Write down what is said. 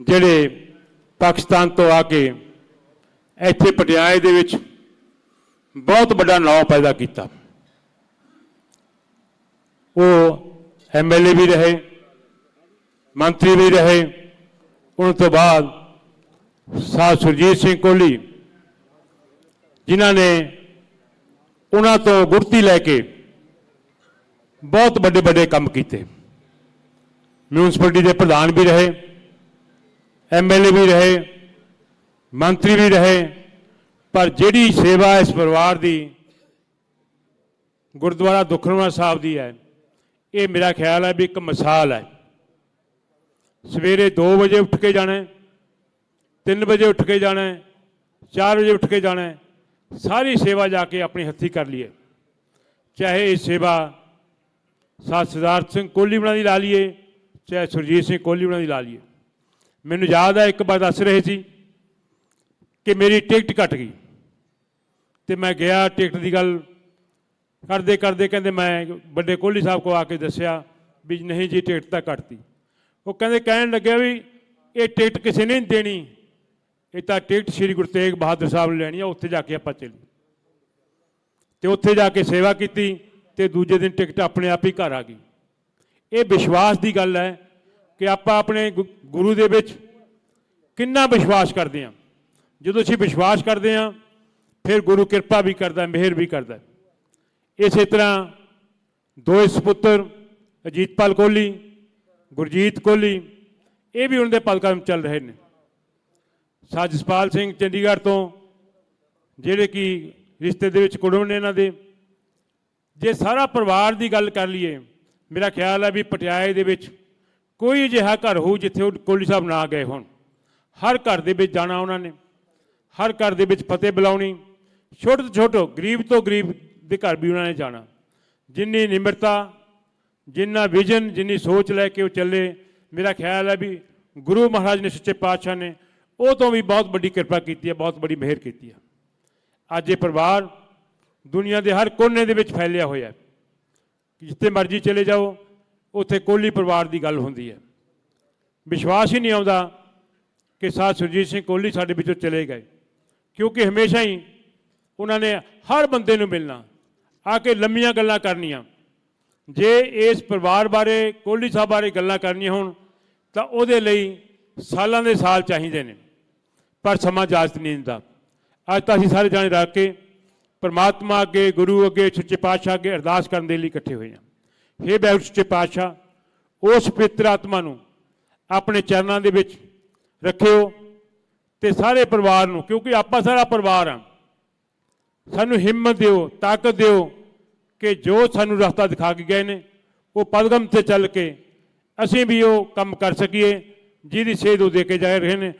ਜਿਹੜੇ ਪਾਕਿਸਤਾਨ ਤੋਂ ਆ ਕੇ ਇੱਥੇ ਪਟਿਆਲੇ ਦੇ ਵਿੱਚ ਬਹੁਤ ਵੱਡਾ ਨਾਮ ਪੈਦਾ ਕੀਤਾ। ਉਹ ਐਮਐਲਏ ਵੀ ਰਹੇ, ਮੰਤਰੀ ਵੀ ਰਹੇ, ਉਹਨਾਂ ਤੋਂ ਬਾਅਦ ਸਾਹ ਸੁਰਜੀਤ ਸਿੰਘ ਕੋਹਲੀ ਜਿਨ੍ਹਾਂ ਨੇ ਉਹਨਾਂ ਤੋਂ ਗੁਰਤੀ ਲੈ ਕੇ ਬਹੁਤ ਵੱਡੇ ਵੱਡੇ ਕੰਮ ਕੀਤੇ। ਮਿਊਨਿਸਪੈਲਿਟੀ ਦੇ ਪ੍ਰਧਾਨ ਵੀ ਰਹੇ। ਐਮਐਲਏ ਵੀ ਰਹੇ, ਮੰਤਰੀ ਵੀ ਰਹੇ, ਪਰ ਜਿਹੜੀ ਸੇਵਾ ਇਸ ਪਰਿਵਾਰ ਦੀ ਗੁਰਦੁਆਰਾ ਦੁਖਨਵਾ ਸਾਹਿਬ ਦੀ ਹੈ, ਇਹ ਮੇਰਾ ਖਿਆਲ ਹੈ ਵੀ ਇੱਕ ਮਿਸਾਲ ਹੈ। ਸਵੇਰੇ 2 ਵਜੇ ਉੱਠ ਕੇ ਜਾਣਾ ਹੈ 3 ਵਜੇ ਉੱਠ ਕੇ ਜਾਣਾ ਹੈ 4 ਵਜੇ ਉੱਠ ਕੇ ਜਾਣਾ, ਸਾਰੀ ਸੇਵਾ ਜਾ ਕੇ ਆਪਣੇ ਹੱਥੀ ਕਰ ਲਈਏ। ਚਾਹੇ ਇਹ ਸੇਵਾ ਸਾਧ ਸਿਧਾਰਥ ਸਿੰਘ ਕੋਹਲੀ ਬਣਾ ਦੀ ਲਾ ਲਈਏ, ਚਾਹੇ ਸੁਰਜੀਤ ਸਿੰਘ ਕੋਹਲੀ ਬਣਾ ਦੀ ਲਾ ਲਈਏ। ਮੈਨੂੰ ਯਾਦ ਹੈ, ਇੱਕ ਵਾਰ ਦੱਸ ਰਹੇ ਸੀ ਕਿ ਮੇਰੀ ਟਿਕਟ ਕੱਟ ਗਈ। ਤੇ ਮੈਂ ਗਿਆ ਟਿਕਟ ਦੀ ਗੱਲ ਕਰਦੇ ਕਰਦੇ ਕਹਿੰਦੇ ਮੈਂ ਵੱਡੇ ਕੋਹਲੀ ਸਾਹਿਬ ਕੋ ਆ ਕੇ ਦੱਸਿਆ ਵੀ ਨਹੀਂ ਜੀ, ਟਿਕਟ ਤਾਂ ਕੱਟਤੀ। ਉਹ ਕਹਿੰਦੇ, ਕਹਿਣ ਲੱਗਿਆ ਵੀ ਇਹ ਟਿਕਟ ਕਿਸੇ ਨੇ ਨਹੀਂ ਦੇਣੀ। ਇਹ ਤਾਂ ਟਿਕਟ ਸ੍ਰੀ ਗੁਰੂ ਤੇਗ ਬਹਾਦਰ ਸਾਹਿਬ ਨੇ ਲੈਣੀ ਆ, ਉੱਥੇ ਜਾ ਕੇ ਆਪਾਂ ਚੱਲੀ। ਤੇ ਉੱਥੇ ਜਾ ਕੇ ਸੇਵਾ ਕੀਤੀ ਤੇ ਦੂਜੇ ਦਿਨ ਟਿਕਟ ਆਪਣੇ ਆਪ ਹੀ ਘਰ ਆ ਗਈ। ਇਹ ਵਿਸ਼ਵਾਸ ਦੀ ਗੱਲ ਹੈ ਕਿ ਆਪਾਂ ਆਪਣੇ ਗੁ- ਗੁਰੂ ਦੇ ਵਿੱਚ ਕਿੰਨਾ ਵਿਸ਼ਵਾਸ ਕਰਦੇ ਹਾਂ। ਜਦੋਂ ਅਸੀਂ ਵਿਸ਼ਵਾਸ ਕਰਦੇ ਹਾਂ, ਫਿਰ ਗੁਰੂ ਕਿਰਪਾ ਵੀ ਕਰਦਾ, ਮਿਹਰ ਵੀ ਕਰਦਾ। ਇਸੇ ਤਰ੍ਹਾਂ ਦੋ ਸਪੁੱਤਰ ਅਜੀਤਪਾਲ ਕੋਹਲੀ, ਗੁਰਜੀਤ ਕੋਹਲੀ, ਇਹ ਵੀ ਉਹਨਾਂ ਦੇ ਪਦਕਦਮ ਚੱਲ ਰਹੇ ਨੇ। ਸਾਹ ਜਸਪਾਲ ਸਿੰਘ ਚੰਡੀਗੜ੍ਹ ਤੋਂ, ਜਿਹੜੇ ਕਿ ਰਿਸ਼ਤੇ ਦੇ ਵਿੱਚ ਕੁੜਮ ਨੇ ਇਹਨਾਂ ਦੇ, ਜੇ ਸਾਰਾ ਪਰਿਵਾਰ ਦੀ ਗੱਲ ਕਰ ਲਈਏ, ਮੇਰਾ ਖਿਆਲ ਹੈ ਵੀ ਪਟਿਆਲੇ ਦੇ ਵਿੱਚ ਕੋਈ ਅਜਿਹਾ ਘਰ ਹੋਊ ਜਿੱਥੇ ਉਹ ਕੋਹਲੀ ਸਾਹਿਬ ਨਾ ਗਏ ਹੋਣ। ਹਰ ਘਰ ਦੇ ਵਿੱਚ ਜਾਣਾ ਉਹਨਾਂ ਨੇ। ਹਰ ਘਰ ਦੇ ਵਿੱਚ ਫਤਿਹ ਬੁਲਾਉਣੀ। ਛੋਟੇ ਤੋਂ ਛੋਟੋ, ਗਰੀਬ ਤੋਂ ਗਰੀਬ ਦੇ ਘਰ ਵੀ ਉਹਨਾਂ ਨੇ ਜਾਣਾ। ਜਿੰਨੀ ਨਿਮਰਤਾ, ਜਿੰਨਾ ਵਿਜ਼ਨ, ਜਿੰਨੀ ਸੋਚ ਲੈ ਕੇ ਉਹ ਚੱਲੇ, ਮੇਰਾ ਖਿਆਲ ਹੈ ਵੀ ਗੁਰੂ ਮਹਾਰਾਜ ਨੇ ਸੱਚੇ ਪਾਤਸ਼ਾਹ ਨੇ ਉਹ ਤੋਂ ਵੀ ਬਹੁਤ ਵੱਡੀ ਕਿਰਪਾ ਕੀਤੀ ਹੈ, ਬਹੁਤ ਵੱਡੀ ਮਿਹਰ ਕੀਤੀ ਹੈ। ਅੱਜ ਇਹ ਪਰਿਵਾਰ ਦੁਨੀਆ ਦੇ ਹਰ ਕੋਨੇ ਦੇ ਵਿੱਚ ਫੈਲਿਆ ਹੋਇਆ ਹੈ। ਜਿੱਥੇ ਮਰਜ਼ੀ ਚਲੇ ਜਾਓ ਉੱਥੇ ਕੋਹਲੀ ਪਰਿਵਾਰ ਦੀ ਗੱਲ ਹੁੰਦੀ ਹੈ। ਵਿਸ਼ਵਾਸ ਹੀ ਨਹੀਂ ਆਉਂਦਾ ਕਿ ਸਾਧ ਸੁਰਜੀਤ ਸਿੰਘ ਕੋਹਲੀ ਸਾਡੇ ਵਿੱਚੋਂ ਚਲੇ ਗਏ। ਕਿਉਂਕਿ ਹਮੇਸ਼ਾ ਹੀ ਉਹਨਾਂ ਨੇ ਹਰ ਬੰਦੇ ਨੂੰ ਮਿਲਣਾ, ਆ ਕੇ ਲੰਮੀਆਂ ਗੱਲਾਂ ਕਰਨੀਆਂ। ਜੇ ਇਸ ਪਰਿਵਾਰ ਬਾਰੇ, ਕੋਹਲੀ ਸਾਹਿਬ ਬਾਰੇ ਗੱਲਾਂ ਕਰਨੀਆਂ ਹੋਣ, ਤਾਂ ਉਹਦੇ ਲਈ ਸਾਲਾਂ ਦੇ ਸਾਲ ਚਾਹੀਦੇ ਨੇ। ਪਰ ਸਮਾਂ ਇਜਾਜ਼ਤ ਨਹੀਂ ਦਿੰਦਾ। ਅੱਜ ਤਾਂ ਅਸੀਂ ਸਾਰੇ ਜਾਣੇ ਰੱਖ ਕੇ ਪਰਮਾਤਮਾ ਅੱਗੇ, ਗੁਰੂ ਅੱਗੇ, ਸੱਚੇ ਪਾਤਸ਼ਾਹ ਅੱਗੇ ਅਰਦਾਸ ਕਰਨ ਦੇ ਲਈ ਇਕੱਠੇ ਹੋਏ ਹਾਂ। ਹੇ ਬੈਠ ਸੱਚੇ ਪਾਤਸ਼ਾਹ, ਉਸ ਪਵਿੱਤਰ ਆਤਮਾ ਨੂੰ ਆਪਣੇ ਚਰਨਾਂ ਦੇ ਵਿੱਚ ਰੱਖਿਓ ਤੇ ਸਾਰੇ ਪਰਿਵਾਰ ਨੂੰ, ਕਿਉਂਕਿ ਆਪਾਂ ਸਾਰਾ ਪਰਿਵਾਰ ਆ ਸਾਨੂੰ ਹਿੰਮਤ ਦਿਓ, ਤਾਕਤ ਦਿਓ ਕਿ ਜੋ ਸਾਨੂੰ ਰਸਤਾ ਦਿਖਾ ਕੇ ਗਏ ਨੇ, ਉਹ ਪਦਗਮ ਤੇ ਚੱਲ ਕੇ ਅਸੀਂ ਵੀ ਉਹ ਕੰਮ ਕਰ ਸਕੀਏ, ਜਿਹਦੀ ਸੇਧ ਉਹ ਦੇ ਕੇ ਜਾ ਰਹੇ ਨੇ।